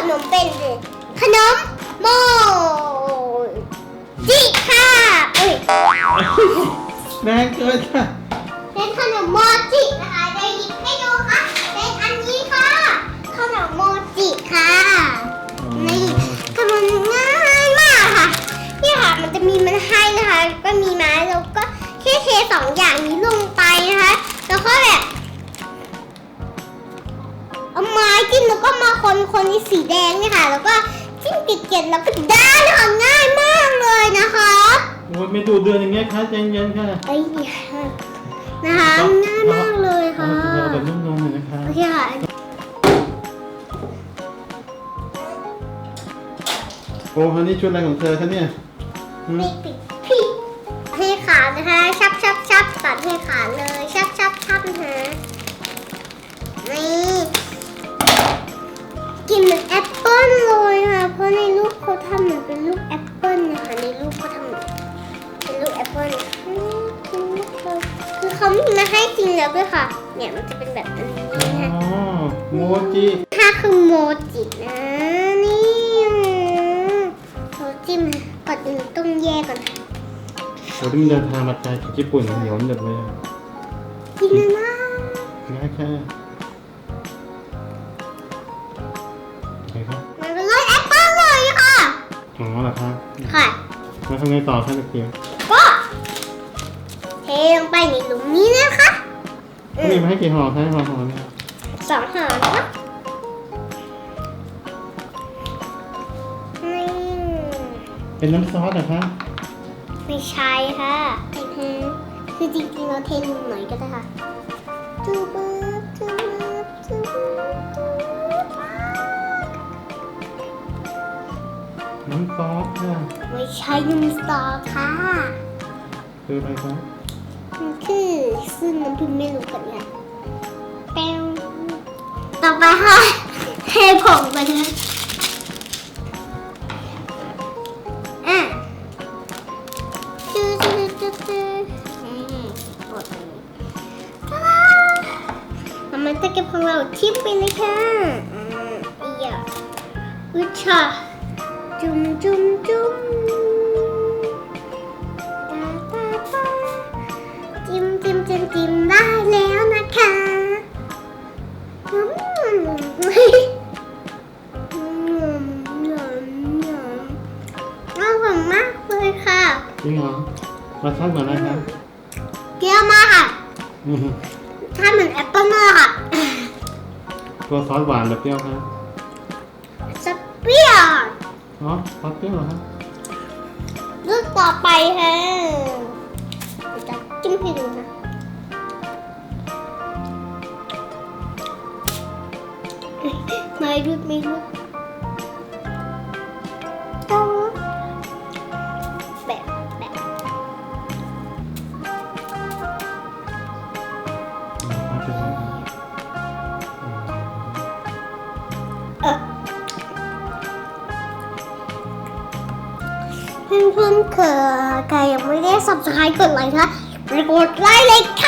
มเป็นเลยขนมโมจิค่ะอุ้ยแรงเกินค่ะเป็นขนมโมจินะคะจะหยิบให้ดูค่ะเป็นอันนี้ค่ะ ขนมโมจิค่ะนี่แต่มันง่ายมากค่ะนี่ค่ะมันจะมีมันให้นะคะ ก็มีไม้แล้วก็แค่เทสองอย่างนี้ลง คนคนในสีแดงเนี่ยค่ะ แล้วก็จิ้มติดเกล็ดแล้วก็ได้เลยค่ะง่ายมากเลยนะคะโอ้ยไม่ดูเดือนอย่างเงี้ยค่ะใจเย็นค่ะไอ้ยนะคะง่ายมากเลยค่ะเราแบบนุ่มๆหน่อยนะคะโอเคค่ะโอ้คันนี้ชุดอะไรของเธอคะเนี่ยหืมปิดปิดพี่ให้ขาดนะคะ จริงแล้วด้วยค่ะ เนี่ยมันจะเป็นแบบอันนี้อ๋อนะคะโมจิถ้าคือโมจินะนี่เราจิ้มก่อนอื่นต้องแยกก่อนค่ะเราต้องเดินทางมาไกลจากญี่ปุ่นเหนียวหนึบเลยอะกินนะง่ายแค่ไหนครับมันเป็นรสแอปเปิ้ลเลยค่ะอ๋อเหรอครับค่ะแล้วทำไงต่อคะเด็กจิ๋วก็เทลงไปในหลุมนี้นะคะอืเขา มีมมาให้กี่ห่อคะห่อห่อเนี่ยสองห่อนะคะนี่เป็นน้ำซอสเหรอคะไม่ใช่ค่ะอือฮึคือจริงๆเราเทลงหน่อยก็ได้ค่ะจูบึ๊บจูบึ๊บจูบึ๊บจูบึ๊บน้ำซอสค่ะไม่ใช่น้ำสตอค่ะคืออะไรครับมันคือ ซึ่งน้ำพึ่งไม่รู้กันค่ะแป้งต่อไปค่ะเทผงไปนะอะจืดจืดจืดจืดอืมกดเลยตาดาเอามันตะเกียบของเราทิ่มไปเลยค่ะอืมอีอะอุชาจุ่มจุ่มจุ่ม จิ้มได้แล้วนะคะอืมอืมหอมหอมอร่อยมากเลยค่ะจริงเหรอรสชาติเหมือนอะไรคะเปรี้ยวมากค่ะอือฮึถ้าเหมือนแอปเปิ้ลมากค่ะตัวซอสหวานหรือเปรี้ยวคะจะเปรี้ยวอ๋อซอสเปรี้ยวเหรอคะลูกต่อไปค่ะเดี๋ยวจะจิ้มให้ดูนะ ไม่รุดไม่รุดต้องแบบแบบเออเพื่อนๆเคยใครยังไม่ได้ subscribe กดไลค์ค่ะไปกดไลค์เลยค่ะ